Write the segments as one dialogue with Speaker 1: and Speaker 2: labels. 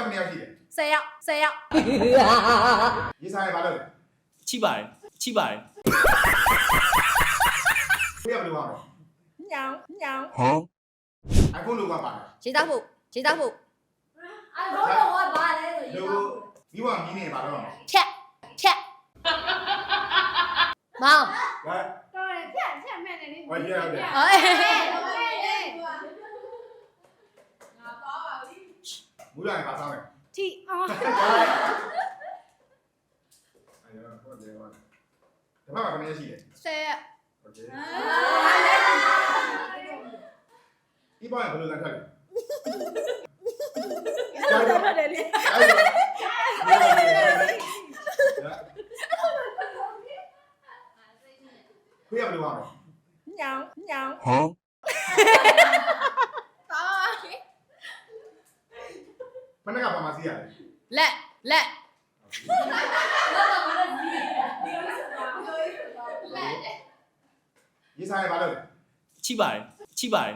Speaker 1: သက်မရရှိတယ်
Speaker 2: 10ယောက်10ယောက်
Speaker 1: ရေးစားရပါလို့လဲ
Speaker 3: ချိပါတယ်ချိပါတယ်
Speaker 1: ဖေးရဘယ်လိုပါလဲ
Speaker 2: ညောင်ညောင်
Speaker 1: iPhone လို့ကပါလား
Speaker 2: ရေးသားဖို့ရေးသားဖို့
Speaker 4: အဲ့တော့တော့ဘာလဲဆိုရင်
Speaker 1: လို့ဒီမှာမီးနေပါတော့
Speaker 2: ဖြတ်ဖြတ်မောင်
Speaker 1: ဒါ
Speaker 4: တော့ဖြတ်ဖြတ်မဲ့နေနေ
Speaker 1: ဝါကြီးရတယ်
Speaker 2: အေး
Speaker 1: မူလာရင်ပါစားမယ်
Speaker 2: တီအော်
Speaker 1: အဲ့ဒါဟုတ်တယ်ဟုတ်တယ်ဒီမှာကဘယ်နည်းရှိလဲ
Speaker 2: 10ယောက်
Speaker 1: โอเคဒီပိုင်းဘယ်လိုလဲထွက်လဲ
Speaker 2: အဲ့ဒါတော့တယ်လေ
Speaker 1: ဖေးရဘယ်လိုပါလဲ
Speaker 2: ညောင်ညောင်
Speaker 1: မ နေ့ကပါမစီရတယ်
Speaker 2: လက်လက်
Speaker 1: ရေးစားရပါလို့လဲ
Speaker 3: ချိပါတယ်ချိပါတယ်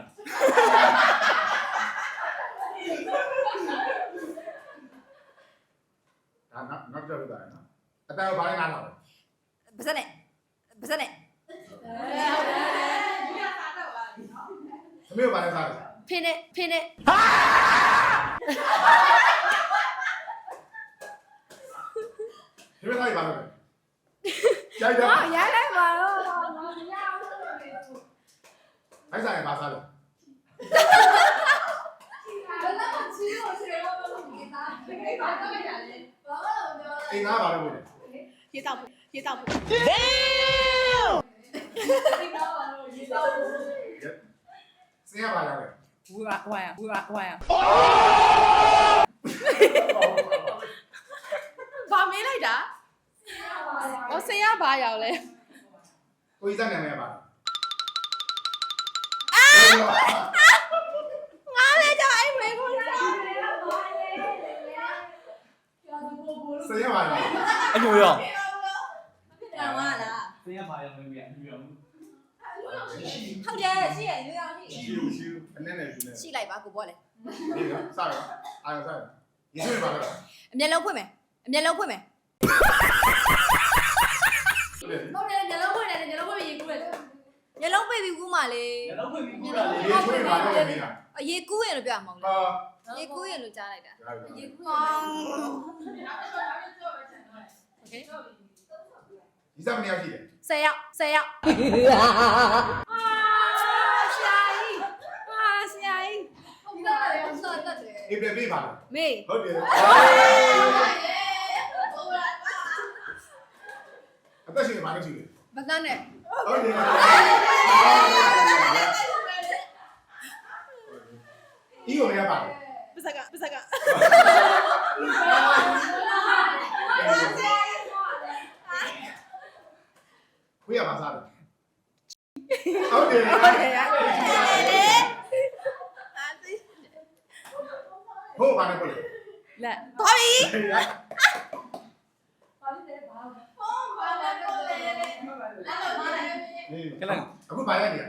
Speaker 1: ဒါနောက်နောက်ကြောက်လို့တာနော်အတန်ဘာလဲနားတော့
Speaker 2: ပါစက်နဲ့ပါစက်နဲ့
Speaker 1: သမီးဘာလဲစားလဲ
Speaker 2: ဖင်းနဲ့ဖင်းနဲ့
Speaker 1: ဒီမဲ့စားရပါလို့လဲကြိုက်တယ်
Speaker 2: ဟာရိုင်းလိုက်ပါတော့
Speaker 1: အဲ့စားရပါစားလို့အိမ်သားပါလို့လို့
Speaker 2: ရေးသားဖို့ရေးသားဖို့
Speaker 1: စင်ရပါလားလဲ
Speaker 2: ဝါဝါဝါဝါဘာမေးလိုက်တာဟောဆရာဘာရောက်လဲ
Speaker 1: ကိုကြီးစနာမည်ပါ
Speaker 2: ငါလည်းကြောက်အဲ့မေးဖို့လား
Speaker 1: စင်ရပါလား
Speaker 3: အညိုရော
Speaker 4: တောင်းလား
Speaker 3: သင်ရပါရောမင်းပြအညိုရော
Speaker 4: ဟုတ်တယ်ရှိရညောင်ရှိ
Speaker 1: ရှိရှိအနေနဲ့ရှိနေ
Speaker 2: ရှိလိုက်ပါကိုဘောလေ
Speaker 1: ဒီကစားရအာရစားရရေးဆွေးပါလား
Speaker 2: အမျက်လုံးဖွင့်မယ်အမျက်လုံးဖွင့်မယ်
Speaker 1: ဟုတ်တယ်
Speaker 4: ဟုတ်တယ်ညလုံးဝင်တယ်ညလုံးဝင်ရေကူးတယ်
Speaker 2: မျက်လုံးပိတ်ပြီးကူးမှလေ
Speaker 3: ညလုံးဖွင့်ပြီးပြောတာလေ
Speaker 1: ရေးဆွေးပါလို့နေတာ
Speaker 2: အရေကူးရင်လို့ပြောမှာမဟုတ်
Speaker 1: ဟာ
Speaker 2: လားရေကူးရင်လို့ကြားလိုက်တာ
Speaker 4: ရေကူး
Speaker 2: ဟော
Speaker 1: ဒီစမနေရရှိတယ်
Speaker 2: 10ယောက်10ယောက်အာဆရာကြီးအာဆရာကြီး
Speaker 4: ဟုတ်တယ်ဟုတ်တယ်တယ်
Speaker 1: အေးပြပေးပါလား
Speaker 2: မေး
Speaker 1: ဟုတ်တယ်အသက်ရှင်ပါလို့ရှိတယ်
Speaker 2: မသန်းနဲ့
Speaker 1: ဟုတ်တယ်ဒီကိုရပါလား
Speaker 2: ပစကပစက
Speaker 1: ခွေးရပါစားတယ်ဟုတ်တယ်
Speaker 2: ဟုတ်တယ်ရလေအာသိ
Speaker 1: ဟုတ်ပါနဲ့ကိုလေ
Speaker 2: လက်သွားပြီ
Speaker 1: အခုပါရနေရ